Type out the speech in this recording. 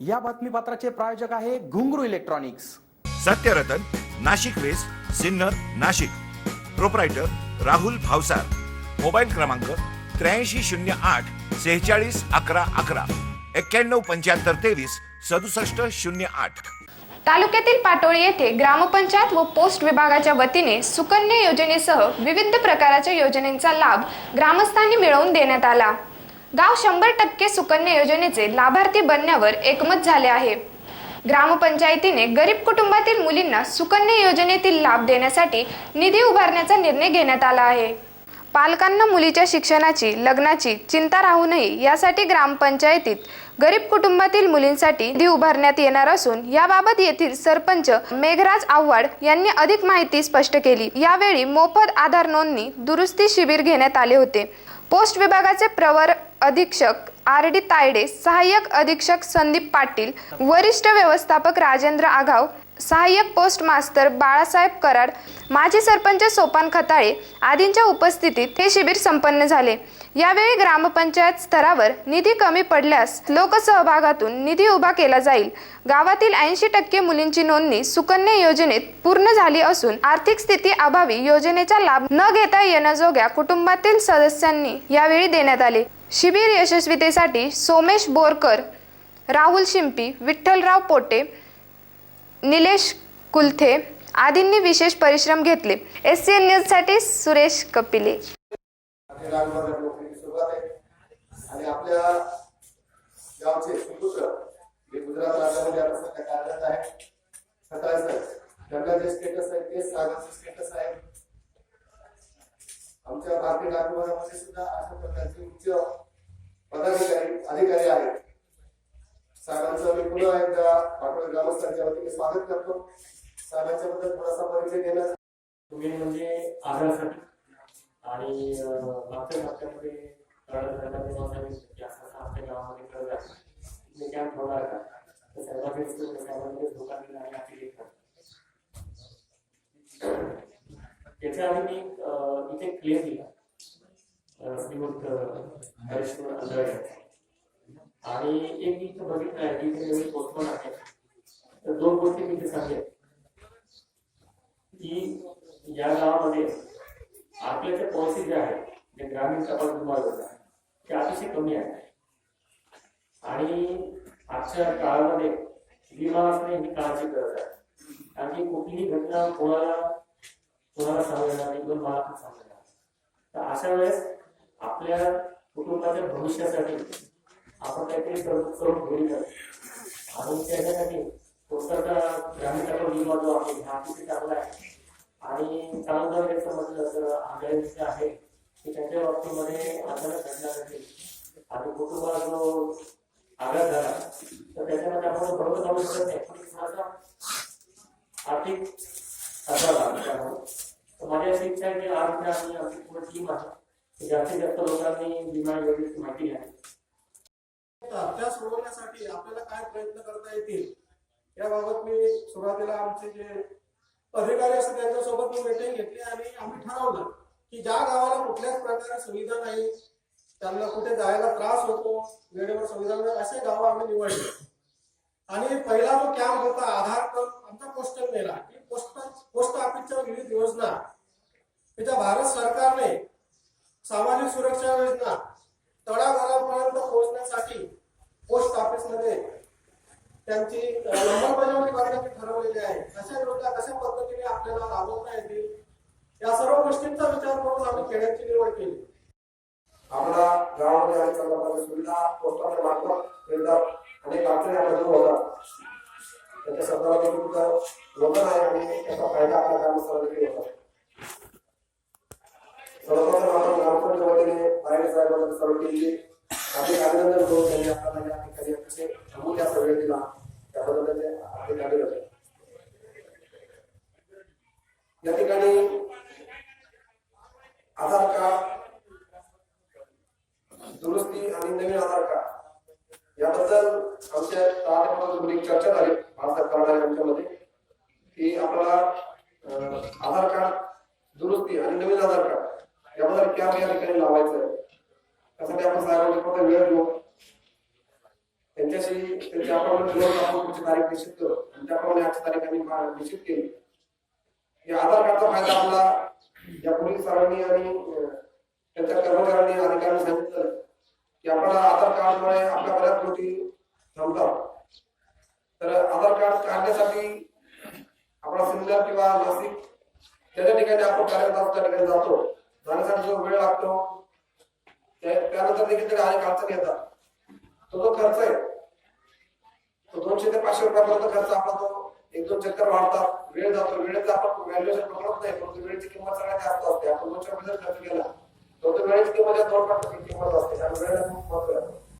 या बातमीपत्राचे प्रायोजक आहे Ghungru electronics. Satyaratan Nashik west Sinnar Nashik. Proprietor Rahul Bhavsar. Mobile क्रमांक त्र्याऐंशी शून्य आठ सेहेचाळीस अकरा अकरा. एक्क्याण्णव पंच्याहत्तर तेवीस सदुसष्ट शून्य आठ. तालुक्यातील पाटोळी येथे ग्रामपंचायत व पोस्ट विभागाच्या वतीने सुकन्या योजनेसह विविध प्रकारच्या योजनेचा लाभ ग्रामस्थांनी मिळवून देण्यात आला. गाव शंभर टक्के सुकन्या योजनेचे लाभार्थी बनण्यावर एकमत झाले आहे. ग्रामपंचायतीने गरीब कुटुंबातील मुलींना सुकन्या योजनेतील लाभ देण्यासाठी निधी उभारण्याचा निर्णय घेण्यात आला आहे. पालकांना मुलीच्या शिक्षणाची लग्नाची चिंता राहू नये यासाठी ग्रामपंचायतीत गरीब कुटुंबातील मुलींसाठी निधी उभारण्यात येणार असून याबाबत येथील सरपंच मेघराज आव्हाड यांनी अधिक माहिती स्पष्ट केली. यावेळी मोफत आधार नोंदणी दुरुस्ती शिबिर घेण्यात आले होते. पोस्ट विभागाचे प्रवर अधीक्षक आर डी तायडे सहाय्यक अधीक्षक संदीप पाटील वरिष्ठ व्यवस्थापक राजेंद्र आघाव सहाय्यक पोस्ट मास्तर बाळासाहेब कराड माजी सरपंच सोपान खताळे आदींच्या उपस्थितीत हे शिबिर संपन्न झाले. यावेळी ग्रामपंचायत स्तरावर निधी कमी पडल्यास लोकसहभागातून निधी उभा केला जाईल. गावातील ऐंशी टक्के मुलींची नोंदणी सुकन्या योजनेत पूर्ण झाली असून आर्थिक स्थिती अभावी योजनेचा लाभ न घेता येण्याजोग्या कुटुंबातील सदस्यांनी यावेळी देण्यात आले. शिबिर यशस्वीतेसाठी सोमेश बोरकर राहुल शिंपी विठ्ठलराव पोटे निलेश कुलथे आदींनी विशेष परिश्रम घेतले. एस सी एन न्यूजसाठी सुरेश कपिले. आणि आपल्या गावचे सुपुत्र जे गुजरात राज्यामध्ये आता सध्या कार्यरत आहे त्यांना जे स्टेटस आहे तेच स्टेटस आहे. आमच्या भारतीय डाकविभागामध्ये सुद्धा अशा प्रकारचे उच्च पदाधिकारी पाटोळे वतीने स्वागत करतो. साहेबांच्या बद्दल थोडासा परिचय देण्याचा तुम्ही म्हणजे आधारसाठी आणि मागच्या हप्त्यामध्ये कर्ज करण्यात गावामध्ये आहे कॅम्प होणार का? तर धोका दिला आणि आपली एक त्याच्या आधी मी इथे क्लेम दिला. श्रीमंत हरेश्वर अंधळे आणि एक मी इथं बघितलं आहे. की पोस्टमन आहे. इथे की या गावामध्ये आपल्या ज्या पॉलिसी ज्या आहेत जे ग्रामीण टपाल विमा त्या अतिशय कमी आहे आणि आजच्या काळामध्ये विमा असणे ही काळाची गरज आहे कारण की कुठलीही घटना कोणाला कोणाला सांगणार नाही किंवा मला पण सांगणार तर अशा वेळेस आपल्या कुटुंबाच्या भविष्यासाठी आपण काहीतरी करून घेऊया. आणि त्याच्यासाठी विमा हा अतिशय चांगला आहे. आणि चांगलं जर समजलं तर आंधळे जे आहे की त्यांच्या बाबतीमध्ये अचानक घटना घडली आणि कुटुंबाला जो आघात झाला तर त्याच्यामध्ये आपण बरोबर जाऊ शकत नाही. पण थोडासा आर्थिक असावा त्यामुळे. तर माझी अशी इच्छा आहे की आज आणि आमची पूर्ण टीम आहे जास्तीत जास्त लोकांनी विमा योजनेची माहिती घ्यावी. त्या सोडवण्यासाठी आपल्याला काय प्रयत्न करता येतील? याबाबत मी सुरुवातीला आमचे जे अधिकारी असतात त्यांच्यासोबत मी मिटिंग घेतली आणि आम्ही ठरवलं की ज्या गावाला कुठल्याच प्रकारे सुविधा नाही त्यांना कुठे जायला त्रास होतो वेळेवर सुविधा नाही असे गाव आम्ही निवडले. आणि पहिला जो कॅम्प होता आधार कार्ड आमचा पोस्टल मेला. की पोस्ट पोस्ट ऑफिसच्या विविध योजना. त्याच्या भारत सरकारने सामाजिक सुरक्षा योजना तळागाळापर्यंत पोहोचण्यासाठी पोस्ट ऑफिसमध्ये त्यांची आपल्याला राबवता येतील. या सर्व गोष्टींचा विचार करून आम्ही खेड्यांची निवड केली. आपला गावामध्ये आणि समाजामध्ये सुविधा पोस्टाच्या मार्फत मिळतात अनेक अडचणी आपल्या दूर होतात. त्याच्या संदर्भात सुद्धा योगदान आहे आणि त्याचा फायदा आपल्या ग्रामस्थांसाठी होता. सर्वप्रथम आपण ग्रामस्थांच्या वतीने पायरे साहेबांना सर्व केली. अधिक अभिनंदन करू त्यांनी आपल्याला या ठिकाणी अतिशय अमूल्य सवय दिला त्याबद्दल त्यांचे अधिक अभिनंदन या ठिकाणी आधार कार्ड दुरुस्ती आणि नवीन आधार कार्ड याबद्दल आमच्या तात्यामध्ये म्हणजे चर्चा झाली भारतात करणाऱ्या आमच्यामध्ये की आपल्याला आधार कार्ड दुरुस्ती आणि नवीन आधार कार्ड याबद्दल कॅम्प या ठिकाणी लावायचं आहे. त्यासाठी आपण साहेबांनी फक्त वेळ घेऊ. त्यांच्याशी त्यांच्या आपण दिवस आपण पुढची तारीख निश्चित करू. त्याप्रमाणे आजची तारीख आम्ही निश्चित केली. या आधार कार्डचा फायदा आपला या पोलीस सरांनी आणि त्यांच्या कर्मचाऱ्यांनी अधिकाऱ्यांनी सांगितलं. की आपल्याला आधार कार्डमुळे आपल्या बऱ्याच गोष्टी जमतात तर आधार कार्ड काढण्यासाठी आपला सिन्नर किंवा नाशिक त्याच्या ठिकाणी आपण कार्यरत त्या ठिकाणी जातो. जाण्यासाठी जो वेळ लागतो त्या- त्यानंतर देखील त्याला अनेक अडचणी येतात. तो जो खर्च आहे तो दोनशे ते पाचशे रुपयापर्यंत खर्च आपला तो एक दोन चक्कर वाढतात. वेळ जातो. वेळेचा आपण व्हॅल्युएशन पकडत नाही परंतु वेळेची किंमत सगळ्यात जास्त असते. आपण दोनशे रुपये खर्च केला तर तो वेळेची किंमत या दोन पट किंमत असते आणि वेळेला खूप महत्त्व आहे